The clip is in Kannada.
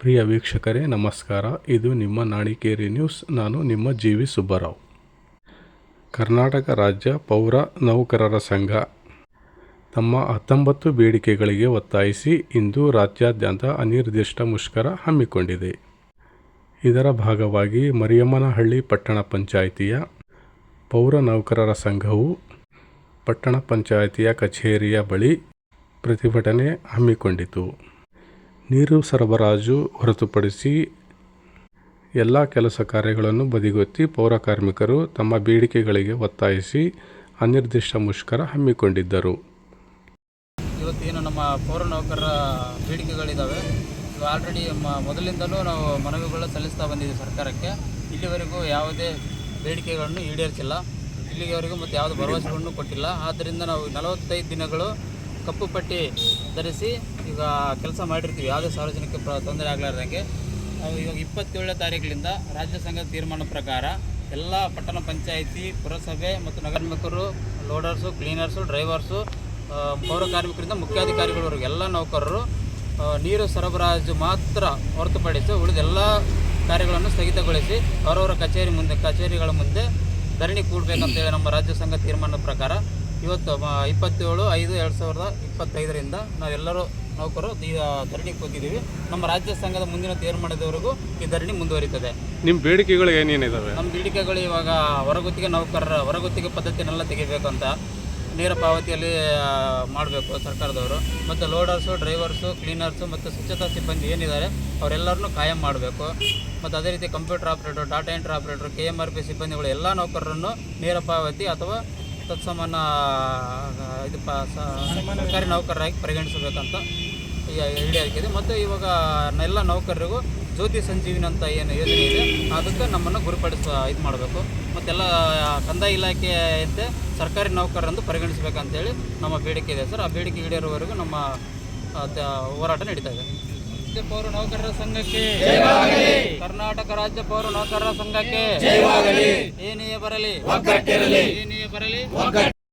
ಪ್ರಿಯ ವೀಕ್ಷಕರೇ, ನಮಸ್ಕಾರ. ಇದು ನಿಮ್ಮ ನಾಣಿಕೇರಿ ನ್ಯೂಸ್. ನಾನು ನಿಮ್ಮ ಜಿ ವಿ ಸುಬ್ಬರಾವ್. ಕರ್ನಾಟಕ ರಾಜ್ಯ ಪೌರ ನೌಕರರ ಸಂಘ ತಮ್ಮ ಹತ್ತೊಂಬತ್ತು ಬೇಡಿಕೆಗಳಿಗೆ ಒತ್ತಾಯಿಸಿ ಇಂದು ರಾಜ್ಯಾದ್ಯಂತ ಅನಿರ್ದಿಷ್ಟ ಮುಷ್ಕರ ಹಮ್ಮಿಕೊಂಡಿದೆ. ಇದರ ಭಾಗವಾಗಿ ಮರಿಯಮ್ಮನಹಳ್ಳಿ ಪಟ್ಟಣ ಪಂಚಾಯಿತಿಯ ಪೌರ ನೌಕರರ ಸಂಘವು ಪಟ್ಟಣ ಪಂಚಾಯಿತಿಯ ಕಚೇರಿಯ ಬಳಿ ಪ್ರತಿಭಟನೆ ಹಮ್ಮಿಕೊಂಡಿತು. ನೀರು ಸರಬರಾಜು ಹೊರತುಪಡಿಸಿ ಎಲ್ಲ ಕೆಲಸ ಕಾರ್ಯಗಳನ್ನು ಬದಿಗೊತ್ತಿ ಪೌರ ಕಾರ್ಮಿಕರು ತಮ್ಮ ಬೇಡಿಕೆಗಳಿಗೆ ಒತ್ತಾಯಿಸಿ ಅನಿರ್ದಿಷ್ಟ ಮುಷ್ಕರ ಹಮ್ಮಿಕೊಂಡಿದ್ದರು. ಇವತ್ತೇನು ನಮ್ಮ ಪೌರ ನೌಕರರ ಬೇಡಿಕೆಗಳಿದ್ದಾವೆ ಇವು ಆಲ್ರೆಡಿ ಮೊದಲಿಂದಲೂ ನಾವು ಮನವಿಗಳು ಸಲ್ಲಿಸ್ತಾ ಬಂದಿದ್ದೀವಿ ಸರ್ಕಾರಕ್ಕೆ. ಇಲ್ಲಿವರೆಗೂ ಯಾವುದೇ ಬೇಡಿಕೆಗಳನ್ನು ಈಡೇರಿಸಿಲ್ಲ. ಇಲ್ಲಿಗೆವರೆಗೂ ಮತ್ತು ಯಾವುದೇ ಭರವಸೆಗಳನ್ನು ಕೊಟ್ಟಿಲ್ಲ. ಆದ್ದರಿಂದ ನಾವು ನಲವತ್ತೈದು ದಿನಗಳು ಕಪ್ಪು ಪಟ್ಟಿ ಧರಿಸಿ ಈಗ ಕೆಲಸ ಮಾಡಿರ್ತೀವಿ. ಯಾವುದೇ ಸಾರ್ವಜನಿಕ ಪ್ರ ತೊಂದರೆ ಆಗಲಾರ್ದಂಗೆ. ಇವಾಗ ಇಪ್ಪತ್ತೇಳನೇ ತಾರೀಕಿನಿಂದ ರಾಜ್ಯ ಸಂಘದ ತೀರ್ಮಾನ ಪ್ರಕಾರ ಎಲ್ಲ ಪಟ್ಟಣ ಪಂಚಾಯಿತಿ, ಪುರಸಭೆ ಮತ್ತು ನಗರಮಕರು ಲೋಡರ್ಸು, ಕ್ಲೀನರ್ಸು, ಡ್ರೈವರ್ಸು ಪೌರ ಕಾರ್ಮಿಕರಿಂದ ಮುಖ್ಯಾಧಿಕಾರಿಗಳವರೆಗೆ ಎಲ್ಲ ನೌಕರರು ನೀರು ಸರಬರಾಜು ಮಾತ್ರ ಹೊರತುಪಡಿಸಿ ಉಳಿದೆಲ್ಲ ಕಾರ್ಯಗಳನ್ನು ಸ್ಥಗಿತಗೊಳಿಸಿ ಅವರವರ ಕಚೇರಿ ಮುಂದೆ, ಕಚೇರಿಗಳ ಮುಂದೆ ಧರಣಿ ಕೂಡಬೇಕಂತೇಳಿ ನಮ್ಮ ರಾಜ್ಯ ಸಂಘ ತೀರ್ಮಾನದ ಪ್ರಕಾರ ಇವತ್ತು ಮ- ಇಪ್ಪತ್ತೇಳು ಐದು ಎರಡು ಸಾವಿರದ ಇಪ್ಪತ್ತೈದರಿಂದ ನಾವೆಲ್ಲರೂ ನೌಕರು ಈ ಧರಣಿಗೆ ಹೋಗಿದ್ದೀವಿ ನಮ್ಮ ರಾಜ್ಯ ಸಂಘದ ಮುಂದಿನ ತೀರ್ಮಾನದವರೆಗೂ ಈ ಧರಣಿ ಮುಂದುವರಿತದೆ. ನಿಮ್ಮ ಬೇಡಿಕೆಗಳು ಏನೇನಿದಾವೆ? ನಮ್ಮ ಬೇಡಿಕೆಗಳು ಇವಾಗ ಹೊರಗುತ್ತಿಗೆ ನೌಕರರ ಹೊರಗುತ್ತಿಗೆ ಪದ್ಧತಿನೆಲ್ಲ ತೆಗಿಬೇಕಂತ ಅಂತ ನೇರ ಪಾವತಿಯಲ್ಲಿ ಮಾಡಬೇಕು ಸರ್ಕಾರದವರು. ಮತ್ತು ಲೋಡರ್ಸು ಡ್ರೈವರ್ಸು ಕ್ಲೀನರ್ಸು ಮತ್ತು ಸ್ವಚ್ಛತಾ ಸಿಬ್ಬಂದಿ ಏನಿದ್ದಾರೆ ಅವರೆಲ್ಲರನ್ನೂ ಕಾಯಂ ಮಾಡಬೇಕು. ಮತ್ತು ಅದೇ ರೀತಿ computer operator data entry operator K M R P ಸಿಬ್ಬಂದಿಗಳು ಎಲ್ಲ ನೌಕರರನ್ನು ನೇರ ಪಾವತಿ ಅಥವಾ ತತ್ಸಮಾನ ಇದು ಸರ್ಕಾರಿ ನೌಕರರಾಗಿ ಪರಿಗಣಿಸಬೇಕಂತ ಈಗ ಇದೆ ಮತ್ತು ಇವಾಗ ಎಲ್ಲ ನೌಕರರಿಗೂ ಜ್ಯೋತಿ ಸಂಜೀವಿನಿ ಅಂತ ಏನು ಯೋಜನೆ ಇದೆ, ಅದಕ್ಕೆ ನಮ್ಮನ್ನು ಗುರುಪಡಿಸ ಇದು ಮಾಡಬೇಕು. ಮತ್ತೆಲ್ಲ, ಕಂದಾಯ ಇಲಾಖೆಯಂತೆ ಸರ್ಕಾರಿ ನೌಕರರಂದು ಪರಿಗಣಿಸಬೇಕಂತೇಳಿ ನಮ್ಮ ಬೇಡಿಕೆ ಇದೆ ಸರ್. ಆ ಬೇಡಿಕೆ ಈಡೇರುವವರೆಗೂ ನಮ್ಮ ಹೋರಾಟ ನಡೀತಾ ಇದೆ. ರಾಜ್ಯ ಪೌರ ನೌಕರರ ಸಂಘಕ್ಕೆ. ಕರ್ನಾಟಕ ರಾಜ್ಯ ಪೌರ ನೌಕರರ ಸಂಘಕ್ಕೆ. ಏನೇ ಬರಲಿ. ಏನೇ ಬರಲಿ.